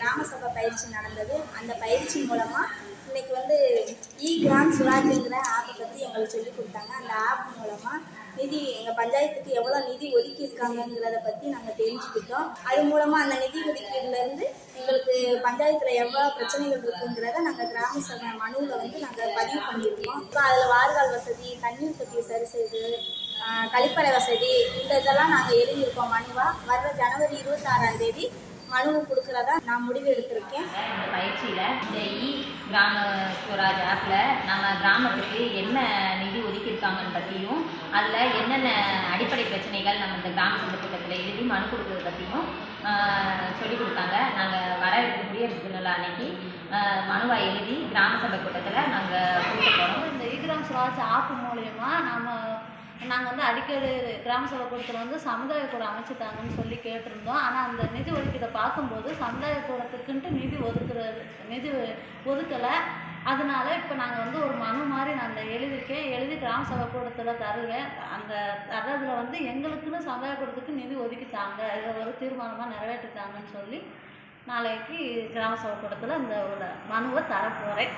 கிராம சபை பயிற்சி நடந்தது. அந்த பயிற்சி மூலமாக இன்னைக்கு வந்து இ கிராம் சுராஜ்ங்கிற ஆப்பை பற்றி எங்களுக்கு சொல்லி கொடுத்தாங்க. அந்த ஆப் மூலமாக நிதி எங்கள் பஞ்சாயத்துக்கு எவ்வளோ நிதி ஒதுக்கி இருக்காங்கங்கிறத பற்றி நாங்கள் தெரிஞ்சுக்கிட்டோம். அது மூலமாக அந்த நிதி ஒதுக்கீடுலேருந்து எங்களுக்கு பஞ்சாயத்தில் எவ்வளோ பிரச்சனைகள் இருக்குங்கிறத நாங்கள் கிராம சபை மனுவில் வந்து நாங்கள் பதிவு பண்ணியிருக்கோம். இப்போ அதில் வார்கால் வசதி தண்ணீர் தொட்டியை சரி செய்து கழிப்பறை வசதி இந்த இதெல்லாம் நாங்கள் எழுதியிருக்கோம் மனுவாக வர்ற ஜனவரி இருபத்தாறாம் தேதி மனு கொடுக்குறதா நான் முடிவு எடுத்திருக்கேன். இந்த பயிற்சியில் இந்த இ கிராம ஸ்வராஜ் ஆப்பில் நம்ம கிராமத்துக்கு என்ன நிதி ஒதுக்கியிருக்காங்கன்னு பற்றியும் அதில் என்னென்ன அடிப்படை பிரச்சனைகள் நம்ம இந்த கிராம சபை கூட்டத்தில் எழுதி மனு கொடுக்குறத பற்றியும் சொல்லிக் கொடுத்தாங்க. நாங்கள் வர இருக்கிற குடியரசு தின அன்னைக்கு மனுவை எழுதி கிராம சபை கூட்டத்தில் நாங்கள் கொடுக்க போகிறோம் இந்த ஈகிராம் சுராஜ் ஆப் மூலயமா நம்ம நாங்கள் வந்து அடிக்கடி கிராம சபை கூடத்தில் வந்து சமுதாய கூட அமைச்சுட்டாங்கன்னு சொல்லி கேட்டிருந்தோம். ஆனால் அந்த நிதி ஒதுக்கீட்டை பார்க்கும்போது சமுதாய கூடத்துக்குன்ட்டு நிதி ஒதுக்குறது நிதி ஒதுக்கலை. அதனால இப்போ நாங்கள் வந்து ஒரு மனு மாதிரி நான் அந்த எழுதியிருக்கேன். எழுதி கிராம சபை கூடத்தில் தருவேன் அந்த தர்றதுல வந்து எங்களுக்குன்னு சமுதாய கூடத்துக்கு நிதி ஒதுக்கிட்டாங்க. இதை ஒரு தீர்மானமாக நிறைவேற்றிட்டாங்கன்னு சொல்லி நாளைக்கு கிராம சபை கூடத்தில் இந்த ஒரு மனுவை தரப்போகிறேன்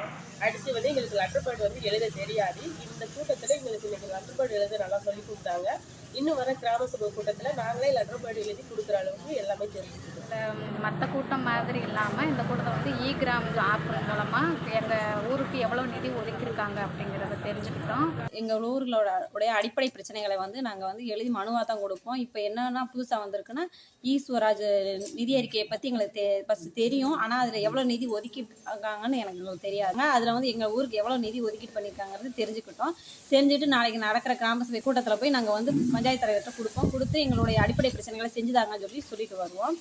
அடுத்து வந்து எங்களுக்கு லெட்டர் பேட் வந்து எழுத தெரியாது. இந்த கூட்டத்தில் எங்களுக்கு இன்னைக்கு லெட்டர் பேட் எழுத நல்லா சொல்லி கொடுத்தாங்க. இன்னும் வர கிராம சபை கூட்டத்தில் நாங்களே லெட்டர் பேட் எழுதி கொடுக்குற அளவுக்கு எல்லாமே தெரிஞ்சுக்கிட்டோம். மற்ற கூட்டம் மாதிரி இல்லாமல் இந்த கூட்டத்தை வந்து இ கிராம் ஆப் மூலமாக எங்கள் ஊருக்கு எவ்வளோ நிதி இருக்காங்க அப்படிங்கிறத தெரிஞ்சுக்கிட்டோம். எங்கள் ஊர்களோட உடைய அடிப்படை பிரச்சனைகளை வந்து நாங்கள் வந்து எழுதி மனுவாக தான் கொடுப்போம். இப்போ என்னென்னா புதுசாக வந்திருக்குன்னா ஈஸ்வராஜ் நிதி அறிக்கையை பற்றி எங்களுக்கு தெ ஃபஸ்ட்டு தெரியும். ஆனால் அதில் எவ்வளோ நிதி ஒதுக்கியிருக்காங்கன்னு எனக்கு எங்களுக்கு தெரியாதுங்க அதில் வந்து எங்கள் ஊருக்கு எவ்வளோ நிதி ஒதுக்கீடு பண்ணியிருக்காங்கிறது தெரிஞ்சுக்கிட்டோம். தெரிஞ்சுட்டு நாளைக்கு நடக்கிற கிராம சபை கூட்டத்தில் போய் நாங்கள் வந்து பஞ்சாயத்து தலைவர்கிட்ட கொடுப்போம். கொடுத்து எங்களுடைய அடிப்படை பிரச்சனைகளை செஞ்சுதாங்கன்னு சொல்லி சொல்லிட்டு வருவோம்.